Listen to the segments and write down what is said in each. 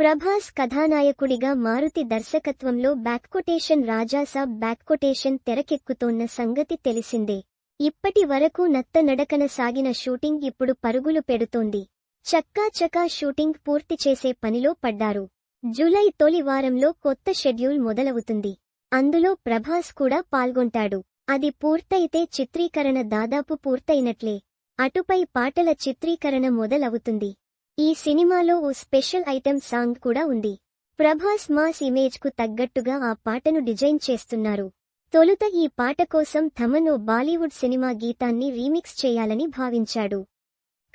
ప్రభాస్ కథానాయకుడిగా మారుతి దర్శకత్వంలో బ్యాక్కొటేషన్ రాజాసాబ్ బ్యాక్కొటేషన్ తెరకెక్కుతోన్న సంగతి తెలిసిందే. ఇప్పటి వరకు నత్తనడకన సాగిన షూటింగ్ ఇప్పుడు పరుగులు పెడుతోంది. చక్కా చకా షూటింగ్ పూర్తి చేసే పనిలో పడ్డారు. జూలై తొలి వారంలో కొత్త షెడ్యూల్ మొదలవుతుంది. అందులో ప్రభాస్ కూడా పాల్గొంటాడు. అది పూర్తయితే చిత్రీకరణ దాదాపు పూర్తయినట్లే. అటుపై పాటల చిత్రీకరణ మొదలవుతుంది. ఈ సినిమాలో ఓ స్పెషల్ ఐటెం సాంగ్ కూడా ఉంది. ప్రభాస్ మాస్ ఇమేజ్కు తగ్గట్టుగా ఆ పాటను డిజైన్ చేస్తున్నారు. తొలుత ఈ పాట కోసం థమన్ ఓ బాలీవుడ్ సినిమా గీతాన్ని రీమిక్స్ చేయాలని భావించాడు.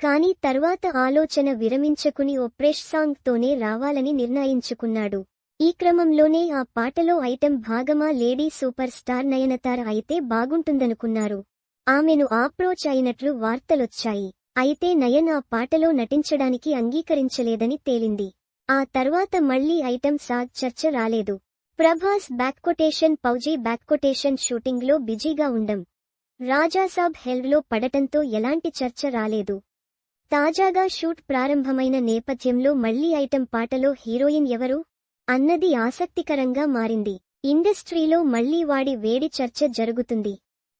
కానీ తర్వాత ఆలోచన విరమించుకుని ఓ ప్రెష్ సాంగ్ తోనే రావాలని నిర్ణయించుకున్నాడు. ఈ క్రమంలోనే ఆ పాటలో ఐటెం భాగమా లేడీ సూపర్ స్టార్ నయనతార అయితే బాగుంటుందనుకున్నారు. ఆమెను అప్రోచ్ అయినట్లు వార్తలొచ్చాయి. అయితే నయన్ ఆ పాటలో నటించడానికి అంగీకరించలేదని తేలింది. ఆ తర్వాత మళ్ళీ ఐటెం సాగ్ చర్చ రాలేదు. ప్రభాస్ బ్యాక్కొటేషన్ పౌజీ బ్యాక్కొటేషన్ షూటింగ్లో బిజీగా ఉండం. రాజాసాబ్ హెల్వ్లో పడటంతో ఎలాంటి చర్చ రాలేదు. తాజాగా షూట్ ప్రారంభమైన నేపథ్యంలో మళ్ళీ ఐటెం పాటలో హీరోయిన్ ఎవరు? అన్నది ఆసక్తికరంగా మారింది. ఇండస్ట్రీలో మళ్ళీ వాడి వేడి చర్చ జరుగుతుంది.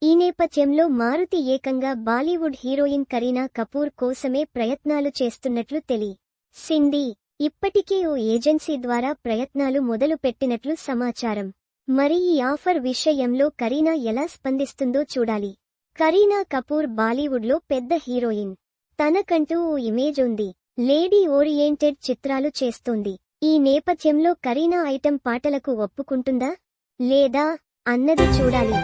ఈ నేపథ్యంలో మారుతి ఏకంగా బాలీవుడ్ హీరోయిన్ కరీనా కపూర్ కోసమే ప్రయత్నాలు చేస్తున్నట్లు తెలి సింది. ఇప్పటికే ఓ ఏజెన్సీ ద్వారా ప్రయత్నాలు మొదలుపెట్టినట్లు సమాచారం. మరి ఈ ఆఫర్ విషయంలో కరీనా ఎలా స్పందిస్తుందో చూడాలి. కరీనా కపూర్ బాలీవుడ్లో పెద్ద హీరోయిన్. తనకంటూ ఓ ఇమేజ్ ఉంది. లేడీ ఓరియెంటెడ్ చిత్రాలు చేస్తోంది. ఈ నేపథ్యంలో కరీనా ఐటెం పాటలకు ఒప్పుకుంటుందా? లేదా? అన్నది చూడాలి.